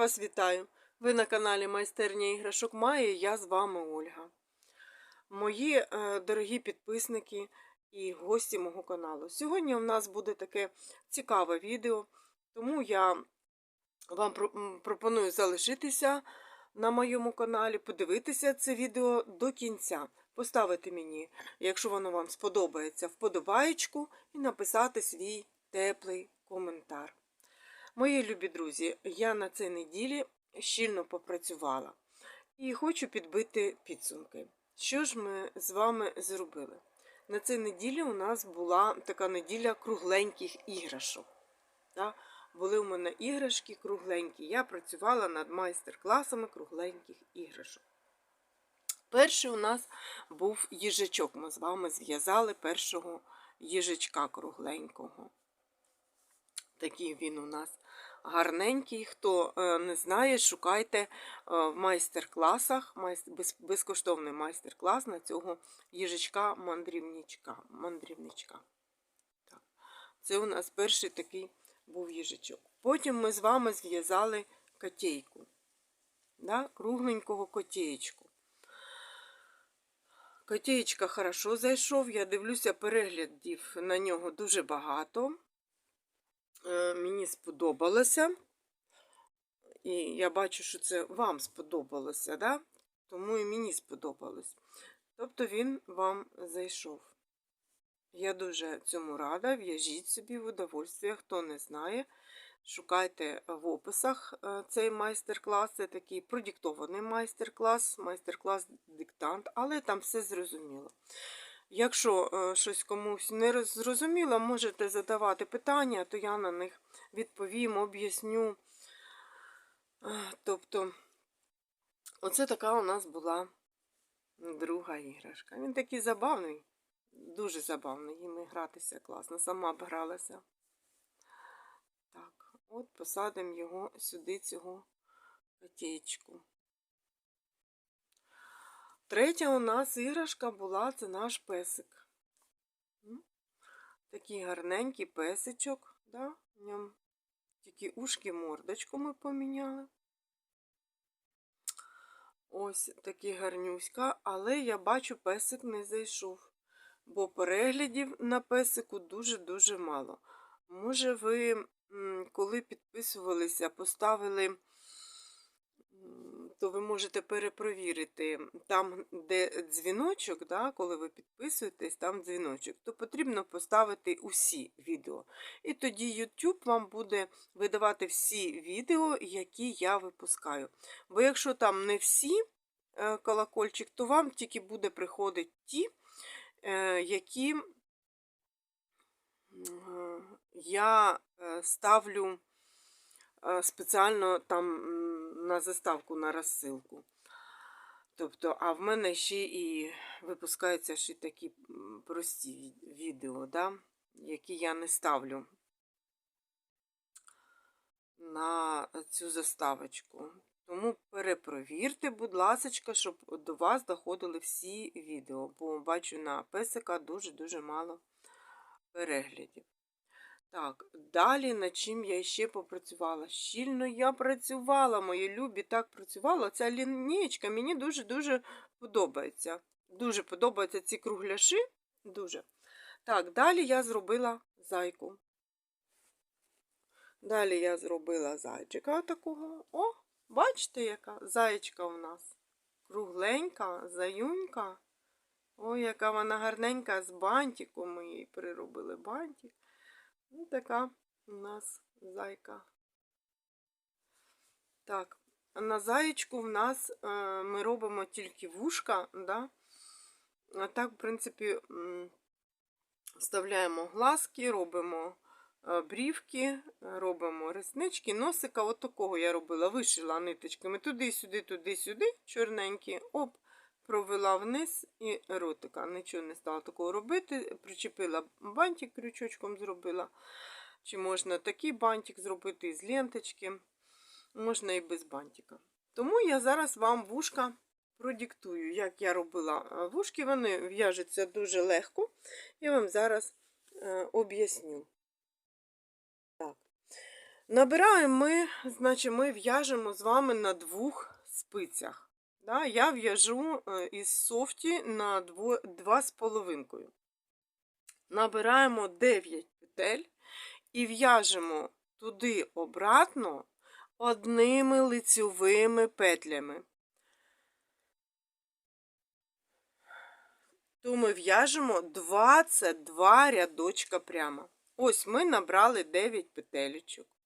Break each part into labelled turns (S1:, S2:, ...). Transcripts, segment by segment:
S1: вас вітаю! Ви на каналі Майстерня іграшок Майя, я з вами Ольга. Мої е, дорогі підписники і гості мого каналу. Сьогодні у нас буде таке цікаве відео, тому я вам про- пропоную залишитися на моєму каналі, подивитися це відео до кінця, поставити мені, якщо воно вам сподобається, вподобаєчку і написати свій теплий коментар. Мої любі друзі, я на цій неділі щільно попрацювала і хочу підбити підсумки. Що ж ми з вами зробили? На цій неділі у нас була така неділя кругленьких іграшок. Да? Були у мене іграшки кругленькі. Я працювала над майстер-класами кругленьких іграшок. Перший у нас був їжачок. Ми з вами зв'язали першого їжачка кругленького. Такий він у нас гарненький. Хто е, не знає, шукайте е, в майстер-класах, безкоштовний майстер-клас на цього їжачка-мандрівничка. мандрівничка. Це у нас перший такий був їжачок. Потім ми з вами зв'язали котейку. Кругленького котеєчку. Котеєчка хорошо зайшов. Я дивлюся, переглядів на нього дуже багато. Е, Мені сподобалося. І я бачу, що це вам сподобалося, да? тому і мені сподобалось. Тобто він вам зайшов. Я дуже цьому рада. В'яжіть собі в удовольствие. Хто не знає, шукайте в описах е, цей майстер-клас. Це такий продиктований майстер-клас, майстер-клас диктант, але там все зрозуміло. Якщо е, щось комусь не зрозуміло, можете задавати питання, то я на них відповім, об'ясню. Е, Тобто, оце така у нас була друга іграшка. Він такий забавний, дуже забавний. Їм гратися класно. Сама б гралася. Так, от посадимо його сюди, цього котечку. Третя у нас іграшка була це наш песик. Такий гарненький песичок, да? тільки ушки мордочку ми поміняли. Ось такий гарнюська, але я бачу, песик не зайшов, бо переглядів на песику дуже-дуже мало. Може, ви, коли підписувалися, поставили, то ви можете перепровірити там, де дзвіночок, да, коли ви підписуєтесь, там дзвіночок, то потрібно поставити усі відео. І тоді YouTube вам буде видавати всі відео, які я випускаю. Бо якщо там не всі е, колокольчик, то вам тільки буде приходити ті, е, які я е, ставлю спеціально там на заставку, на розсилку. Тобто, а в мене ще і випускаються ще такі прості відео, да, які я не ставлю на цю заставочку. Тому перепровірте, будь ласка, щоб до вас доходили всі відео, бо бачу на песика дуже-дуже мало переглядів. Так, далі над чим я ще попрацювала? Щільно я працювала, мої любі, так працювала. Ця лінієчка мені дуже-дуже подобається. Дуже подобаються ці кругляші. Дуже. Так, далі я зробила зайку. Далі я зробила зайчика такого. О, бачите, яка зайчка у нас. Кругленька, заюнька. Ой, яка вона гарненька з бантиком. Ми їй приробили бантик. Ну, така у нас зайка. Так, на заєчку в нас е, ми робимо тільки вушка, да? А так, в принципі, вставляємо глазки, робимо е, брівки, робимо реснички, носика. От такого я робила, вишила ниточками туди-сюди, туди-сюди, чорненькі, оп, провела вниз і ротика. Нічого не стала такого робити. Причепила бантик, крючочком зробила. Чи можна такий бантик зробити з ленточки, можна і без бантика. Тому я зараз вам вушка продиктую, як я робила е, вушки. Вони в'яжуться дуже легко. Я вам зараз е, об'ясню. Так. Набираємо ми, значить, ми в'яжемо з вами на двох спицях. Да? Я в'яжу е, із софті на 2,5. Набираємо 9 петель і в'яжемо туди обратно одними лицьовими петлями. То ми в'яжемо 22 рядочка прямо. Ось ми набрали 9 петелечок.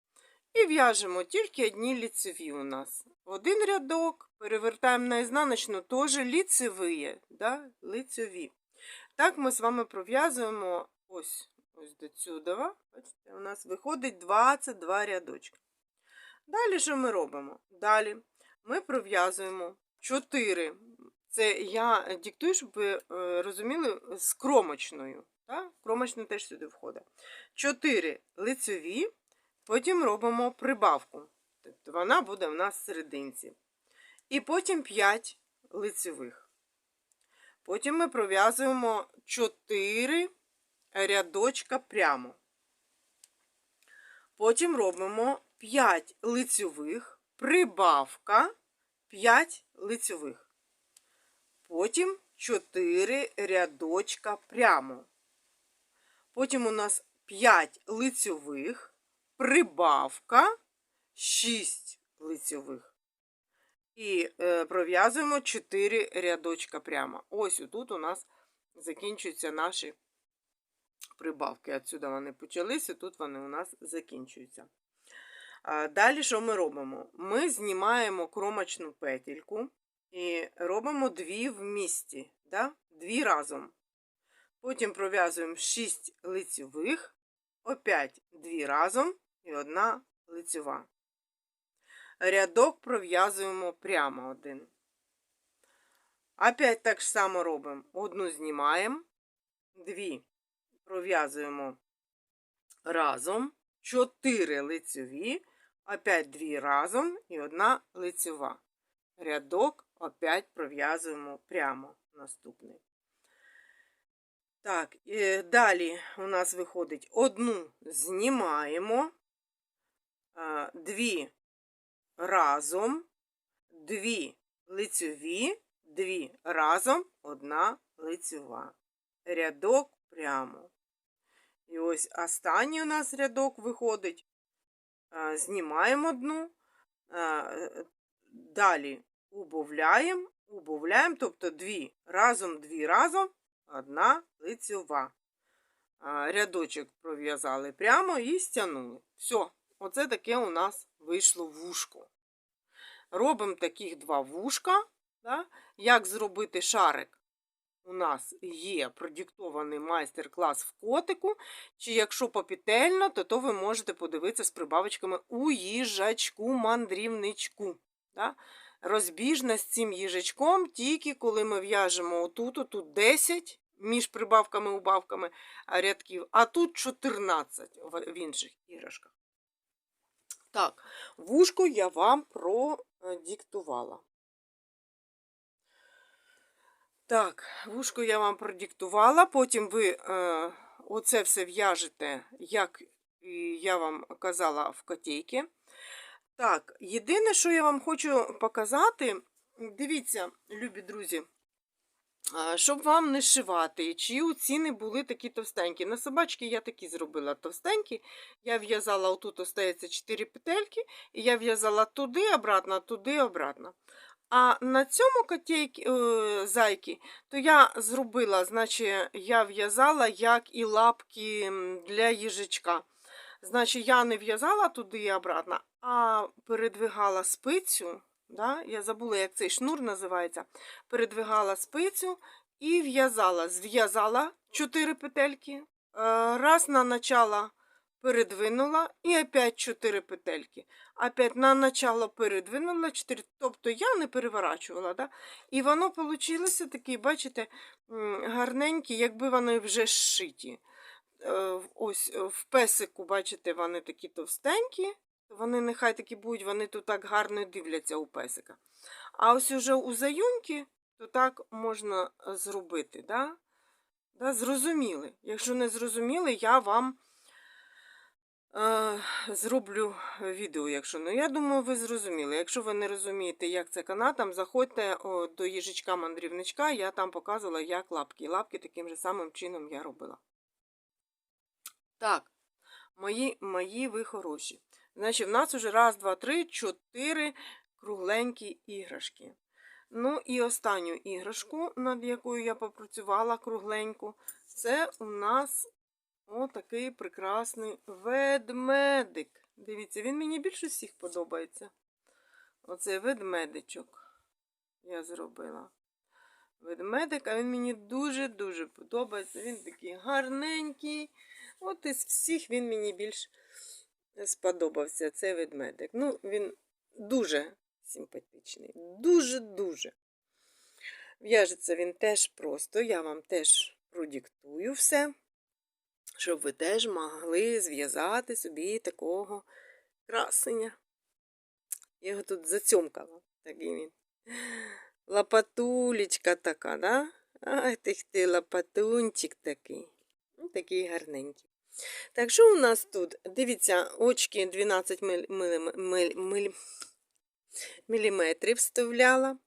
S1: І в'яжемо тільки одні ліцеві у нас. Один рядок, перевертаємо на ізнаночну, теж ліцеві, да? лицеві. Так ми з вами пров'язуємо ось ось до сюди. Бачите, у нас виходить 22 рядочки. Далі що ми робимо? Далі ми пров'язуємо 4. Це я диктую, щоб ви е, розуміли, з кромочною. Так? Кромочна теж сюди входить. 4 лицеві. Потім робимо прибавку. Тобто вона буде в нас в серединці. І потім 5 лицевих. Потім ми пров'язуємо 4 рядочка прямо. Потім робимо 5 лицевих, прибавка 5 лицевих. Потім 4 рядочка прямо. Потім у нас 5 лицевих прибавка 6 лицьових. І е, пров'язуємо 4 рядочка прямо. Ось тут у нас закінчуються наші прибавки. Отсюди вони почалися, тут вони у нас закінчуються. Далі що ми робимо? Ми знімаємо кромочну петельку і робимо дві в місті, да? дві разом. Потім пров'язуємо 6 лицьових, опять дві разом і одна лицева. Рядок пров'язуємо прямо один. Опять так само робимо. Одну знімаємо, дві пров'язуємо разом, чотири лицеві, опять дві разом і одна лицева. Рядок опять пров'язуємо прямо наступний. Так, далі у нас виходить одну знімаємо, дві разом, дві лицьові, дві разом, одна лицьова. Рядок прямо. І ось останній у нас рядок виходить. Знімаємо одну, далі убавляємо, убавляємо, тобто дві разом, дві разом, одна лицьова. Рядочок пров'язали прямо і стягнули. Все. Оце таке у нас вийшло вушко. Робимо таких два вушка. Да? Як зробити шарик? У нас є продиктований майстер-клас в котику. Чи якщо попітельно, то то ви можете подивитися з прибавочками у їжачку-мандрівничку. Да? Розбіжна з цим їжачком, тільки коли ми в'яжемо отут, отут 10 між прибавками-убавками рядків, а тут 14 в інших іграшках. Так, вушку я вам продиктувала. Так, вушку я вам продиктувала, потім ви е, оце все в'яжете, як я вам казала в котейки. Так, єдине, що я вам хочу показати, дивіться, любі друзі, щоб вам не шивати, чиї ціни були такі товстенькі. На собачки я такі зробила товстенькі. Я в'язала, отут остається 4 петельки, і я в'язала туди, обратно, туди, обратно. А на цьому котейки, е, зайки, то я зробила, значить, я в'язала як і лапки для їжачка. Значить, я не в'язала туди і обратно, а передвигала спицю. Да? Я забула, як цей шнур називається. Передвигала спицю і в'язала. Зв'язала 4 петельки. Е, раз на начало передвинула і опять 4 петельки. Опять на начало передвинула 4, тобто я не переворачувала. Да? І воно вийшло такі, бачите, гарненькі, якби вони вже зшиті. Е, ось в песику, бачите, вони такі товстенькі. Вони нехай такі будуть, вони тут так гарно дивляться у песика. А ось уже у заюньки, то так можна е, зробити. Да? Да, Зрозуміли. Якщо не зрозуміли, я вам е, зроблю відео, якщо. Ну, я думаю, ви зрозуміли. Якщо ви не розумієте, як це канатом, заходьте о, до їжичка-мандрівничка, я там показувала, як лапки. Лапки таким же самим чином я робила. Так, мої, мої ви хороші. Значить, в нас уже раз, два, три, чотири кругленькі іграшки. Ну і останню іграшку, над якою я попрацювала кругленьку, це у нас отакий прекрасний ведмедик. Дивіться, він мені більше всіх подобається. Оцей ведмедичок я зробила. Ведмедик, а він мені дуже-дуже подобається. Він такий гарненький. От із всіх він мені більш сподобався цей ведмедик. Ну, він дуже симпатичний. Дуже-дуже. В'яжеться він теж просто. Я вам теж продиктую все, щоб ви теж могли зв'язати собі такого красення. Я його тут зацьомкала. Такий він. Лапатулечка така, да? Ай, ти ти лапатунчик такий. Ну, такий гарненький. Так, що у нас тут? Дивіться, очки 12 міль, мілі, мілі, мілі, міліметрів вставляла.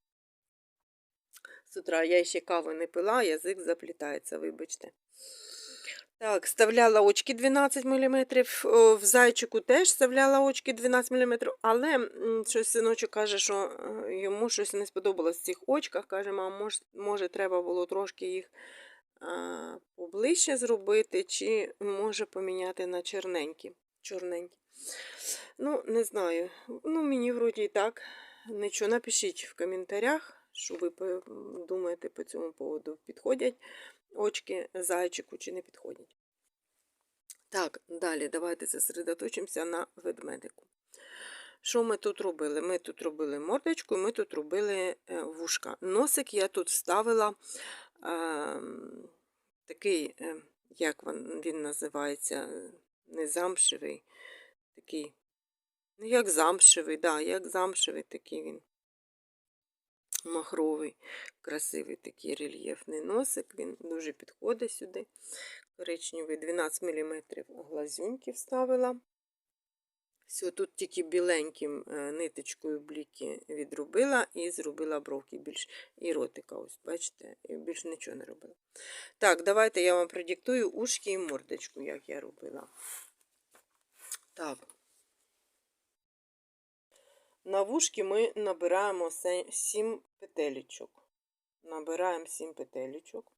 S1: З утра я ще каву не пила, язик заплітається, вибачте. Так, вставляла очки 12 мм. В зайчику теж вставляла очки 12 мм, але щось синочок каже, що е, йому щось не сподобалось в цих очках. Каже, мам, може, може треба було трошки їх поближче зробити, чи може поміняти на чорненькі. чорненькі. Ну, не знаю. Ну, мені вроді і так. Нічого, напишіть в коментарях, що ви думаєте по цьому поводу. Підходять очки зайчику чи не підходять. Так, далі давайте зосередоточимося на ведмедику. Що ми тут робили? Ми тут робили мордочку, ми тут робили е, вушка. Носик я тут вставила такий, е, як він називається, не замшевий, такий, ну, як замшевий, да, як замшевий такий він. Махровий, красивий такий рельєфний носик, він дуже підходить сюди. Коричневий 12 мм глазюньки вставила. Все, тут тільки біленьким е, ниточкою бліки відробила і зробила бровки більш і ротика, ось, бачите, і більш нічого не робила. Так, давайте я вам продиктую ушки і мордочку, як я робила. Так. На вушки ми набираємо 7 петелечок. Набираємо 7 петелечок.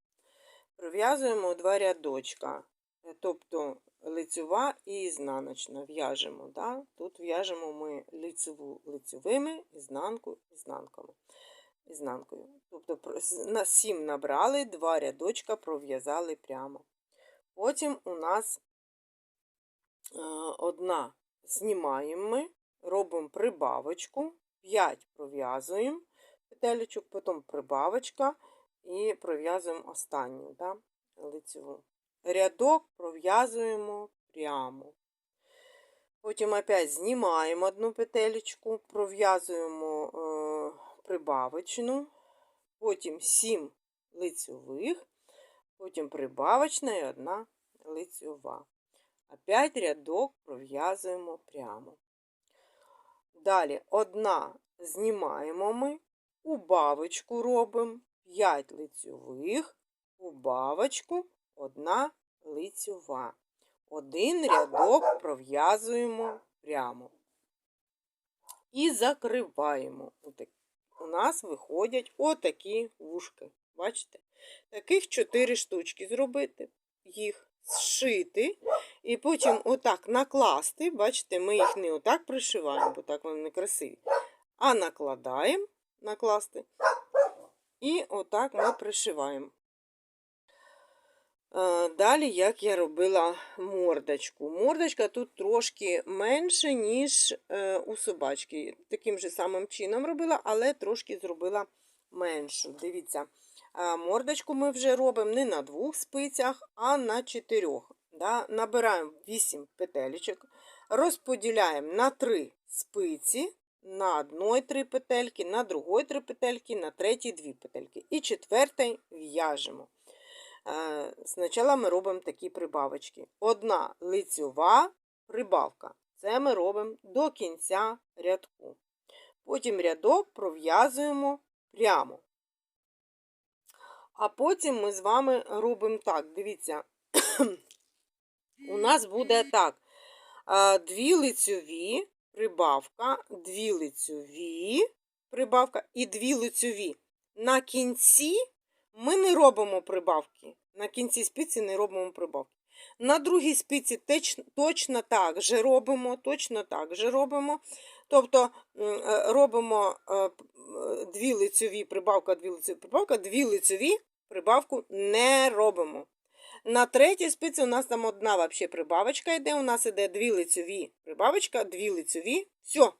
S1: Пров'язуємо два рядочка, е, тобто лицьова і ізнаночна в'яжемо. Да? Тут в'яжемо ми лицеву лицьовими, ізнанку ізнанками. ізнанкою. Тобто на 7 набрали, два рядочка пров'язали прямо. Потім у нас е, одна знімаємо ми, робимо прибавочку, 5 пров'язуємо петелечок, потім прибавочка і пров'язуємо останню да, лицеву. Рядок пров'язуємо прямо. Потім опять знімаємо одну петелечку, пров'язуємо е, прибавочну, потім 7 лицьових, потім прибавочна і одна лицьова. Опять рядок пров'язуємо прямо. Далі одна знімаємо ми, убавочку робимо, 5 лицьових, убавочку, одна лицьова. Один рядок пров'язуємо прямо. І закриваємо. У нас виходять отакі вушки. Бачите? Таких 4 штучки зробити, їх зшити, і потім отак накласти. Бачите, ми їх не отак пришиваємо, бо так вони не красиві. А накладаємо, накласти. І отак ми пришиваємо. Е, Далі, як я робила мордочку. Мордочка тут трошки менше, ніж е, у собачки. Таким же самим чином робила, але трошки зробила меншу. Дивіться, е, мордочку ми вже робимо не на двох спицях, а на чотирьох. Набираємо 8 петелечок, розподіляємо на 3 спиці. На одной три петельки, на другой три петельки, на третій дві петельки. І четвертий в'яжемо. Е, Спочатку ми робимо такі прибавочки. Одна лицьова, прибавка. Це ми робимо до кінця рядку. Потім рядок пров'язуємо прямо. А потім ми з вами робимо так. Дивіться, у нас буде так. Дві лицьові прибавка, дві лицьові прибавка і дві лицьові. На кінці ми не робимо прибавки. На кінці спиці не робимо прибавки. На другій спиці теч- точно так же робимо, точно так же робимо. Тобто е, робимо е, е, дві лицьові прибавка, дві лицьові прибавка, дві лицьові прибавку не робимо. На третій спиці у нас там одна вообще прибавочка йде. У нас іде дві лицьові прибавочка, дві лицьові. Все,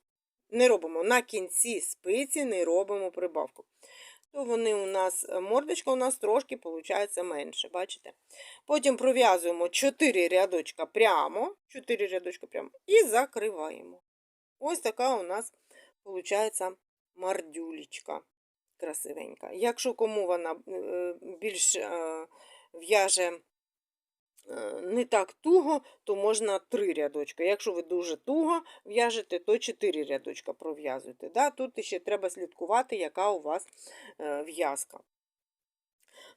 S1: не робимо. На кінці спиці не робимо прибавку. То вони у нас, е, мордочка у нас трошки виходить менше, бачите? Потім пров'язуємо 4 рядочка прямо, 4 рядочка прямо і закриваємо. Ось така у нас виходить мардюлечка красивенька. Якщо кому вона е, більш е, в'яже не так туго, то можна 3 рядочка. Якщо ви дуже туго в'яжете, то 4 рядочка пров'язуйте. Да? Тут ще треба слідкувати, яка у вас е, в'язка.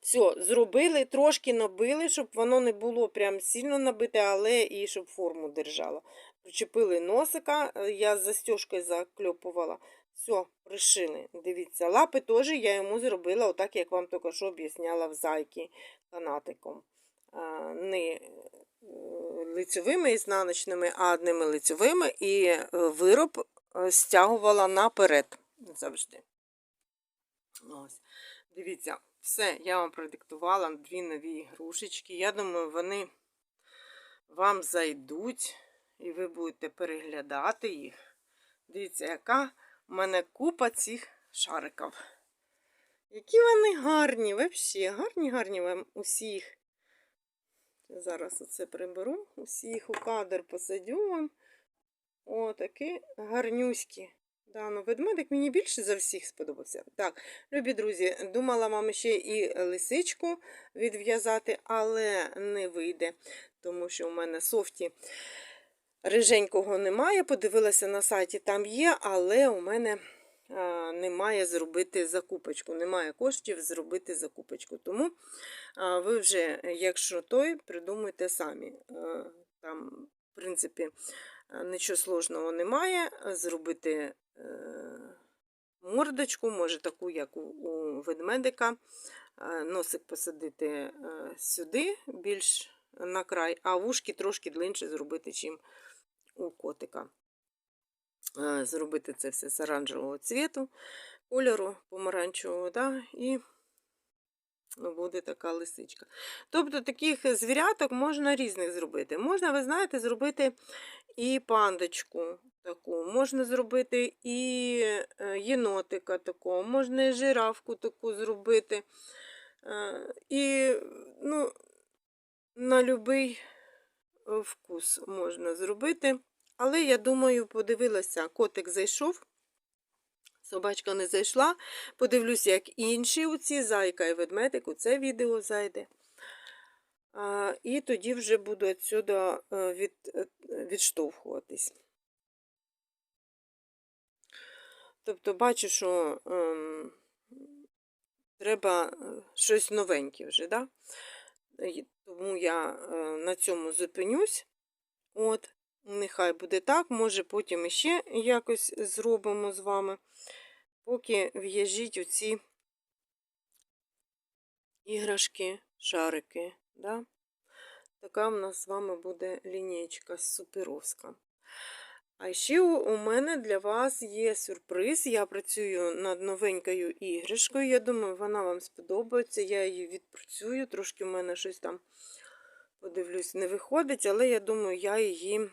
S1: Все, зробили, трошки набили, щоб воно не було прям сильно набите, але і щоб форму держало. Причепили носика, е, я застежкою закльопувала. Все, пришили. Дивіться, лапи теж я йому зробила, отак, як вам тільки що об'ясняла в зайки канатиком. А, Не е, лицьовими ізнаночними, а одними лицьовими, і е, вироб е, стягувала наперед завжди. Ось. Дивіться, все, я вам продиктувала дві нові ігрушечки. Я думаю, вони вам зайдуть, і ви будете переглядати їх. Дивіться, яка в мене купа цих шариків. Які вони гарні, взагалі, гарні, гарні вам усіх. Зараз оце приберу, усіх у кадр посадю вам. О, такі гарнюські. Да, ну ведмедик мені більше за всіх сподобався. Так, любі друзі, думала вам ще і лисичку відв'язати, але не вийде, тому що у мене софті риженького немає. Подивилася на сайті, там є, але у мене немає зробити закупочку. Немає коштів зробити закупочку. Тому ви вже, якщо той, придумуйте самі. Там, в принципі, нічого сложного немає. Зробити е, мордочку, може таку, як у, ведмедика. Е, Носик посадити е, сюди, більш на край, а вушки трошки длинше зробити, чим у котика. Е, Зробити це все з оранжевого цвіту, кольору помаранчевого, да, і буде така лисичка. Тобто таких звіряток можна різних зробити. Можна, ви знаєте, зробити і пандочку таку, можна зробити і е, єнотика такого, можна і жирафку таку зробити. Е, І ну, на будь-який вкус можна зробити. Але я думаю, подивилася, котик зайшов, собачка не зайшла. Подивлюся, як інші оці, зайка і ведмедик, у це відео зайде. А, І тоді вже буду відсюди від, е, відштовхуватись. Тобто, бачу, що ем, треба е, щось новеньке вже, да? Тому я е, на цьому зупинюсь. От, нехай буде так, може потім іще якось зробимо з вами, поки в'яжіть оці іграшки, шарики. Да? Така в нас з вами буде лінієчка суперовська. А ще у мене для вас є сюрприз. Я працюю над новенькою іграшкою. Я думаю, вона вам сподобається. Я її відпрацюю. Трошки в мене щось там, подивлюсь, не виходить, але я думаю, я її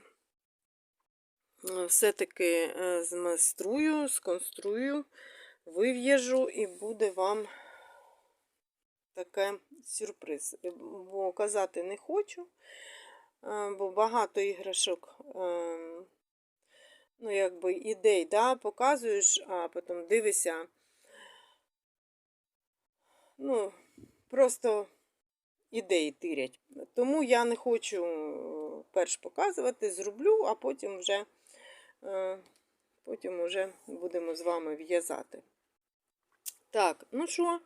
S1: все-таки е, змайструю, сконструю, вив'яжу і буде вам таке сюрприз. Бо казати не хочу, е, бо багато іграшок. ну, якби ідей, да, показуєш, а потім дивишся. Ну, просто ідеї тирять. Тому я не хочу перш показувати, зроблю, а потім вже, е, потім вже будемо з вами в'язати. Так, ну що, е,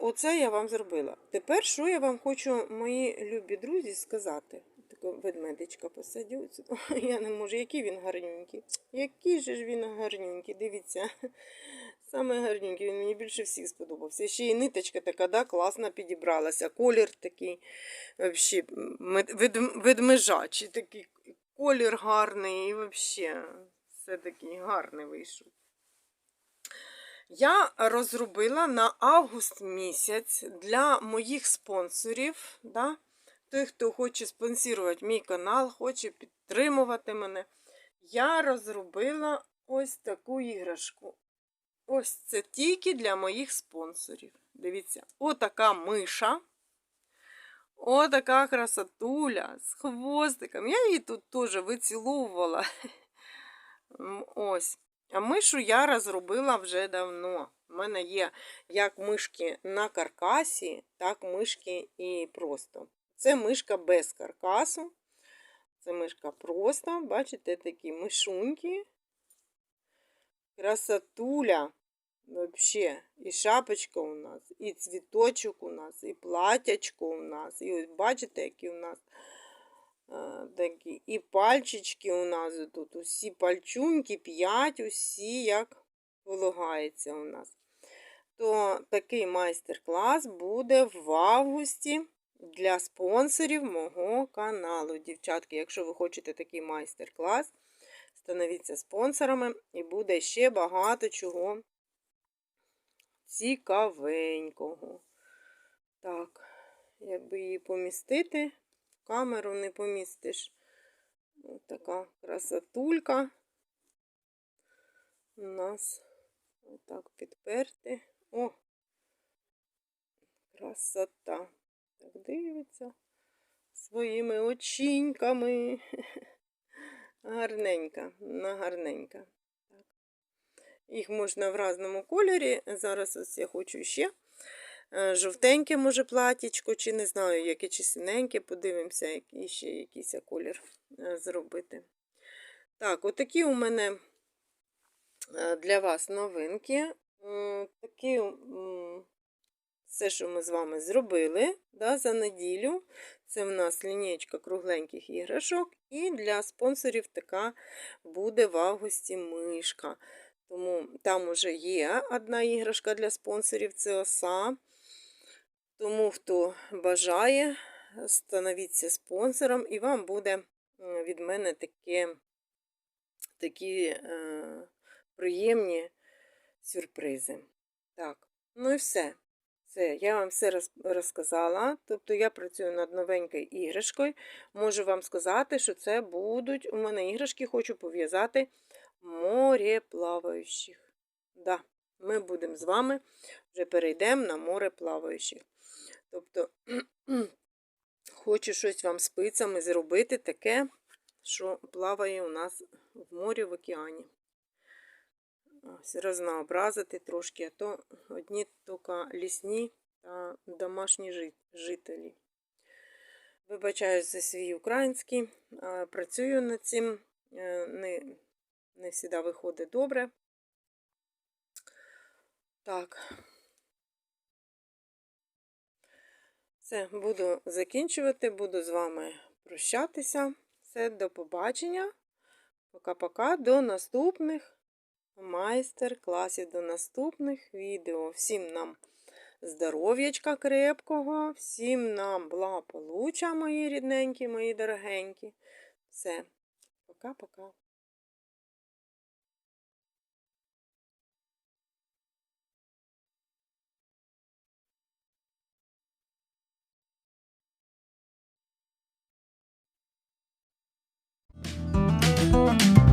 S1: оце я вам зробила. Тепер, що я вам хочу, мої любі друзі, сказати. Таку ведмедичка посадю. Я не можу, який він гарненький. Який же ж він гарненький, дивіться. Саме гарненький, він мені більше всіх сподобався. Ще й ниточка така, да, класно підібралася. Колір такий вед- ведмежачий, такий колір гарний і взагалі все такий гарний вийшов. Я розробила на август місяць для моїх спонсорів. Да? Той, хто хоче спонсорувати мій канал, хоче підтримувати мене. Я розробила ось таку іграшку. Ось це тільки для моїх спонсорів. Дивіться, отака миша. Отака красотуля з хвостиком. Я її тут теж виціловувала. Ось. А мишу я розробила вже давно. У мене є як мишки на каркасі, так мишки і просто. Це мишка без каркасу. Це мишка просто. Бачите, такі мишуньки. Красотуля. Вообще. І шапочка у нас, і цвіточок у нас, і платячко у нас. І ось бачите, які у нас а, такі. І пальчички у нас тут. Усі пальчуньки, п'ять, усі як полагається у нас. То такий майстер-клас буде в августі для спонсорів мого каналу. Дівчатки, якщо ви хочете такий майстер-клас, становіться спонсорами і буде ще багато чого цікавенького. Так, якби її помістити, в камеру не помістиш. Ось така красотулька. У нас отак підперти. О! Красота. Так дивиться своїми очіньками. Гарненька, на гарненька. Їх можна в разному кольорі. Зараз ось я хочу ще е, жовтеньке, може, платічко, чи не знаю, яке чи синеньке. Подивимося, який ще якийсь колір е, зробити. Так, отакі у мене е, для вас новинки. Такі все, що ми з вами зробили да, за неділю. Це в нас лінієчка кругленьких іграшок. І для спонсорів така буде в августі мишка. Тому там уже є одна іграшка для спонсорів це оса. Тому, хто бажає, становіться спонсором, і вам буде від мене таке, такі е, приємні сюрпризи. Так, ну і все. Все, я вам все роз- розказала. Тобто я працюю над новенькою іграшкою. Можу вам сказати, що це будуть у мене іграшки, хочу пов'язати мореплаваючих. Да, ми будемо з вами вже перейдемо на мореплаваючих. Тобто, хочу щось вам спицями зробити таке, що плаває у нас в морі в океані. Ось, разнообразити трошки, а то одні тільки лісні та домашні жи- жителі. Вибачаюсь за свій український, працюю над цим, е, не, не завжди виходить добре. Так. Все, буду закінчувати, буду з вами прощатися. Все, до побачення. Пока-пока, до наступних майстер-класів, до наступних відео. Всім нам здоров'ячка крепкого, всім нам благополуччя, мої рідненькі, мої дорогенькі. Все, пока-пока. Thank you.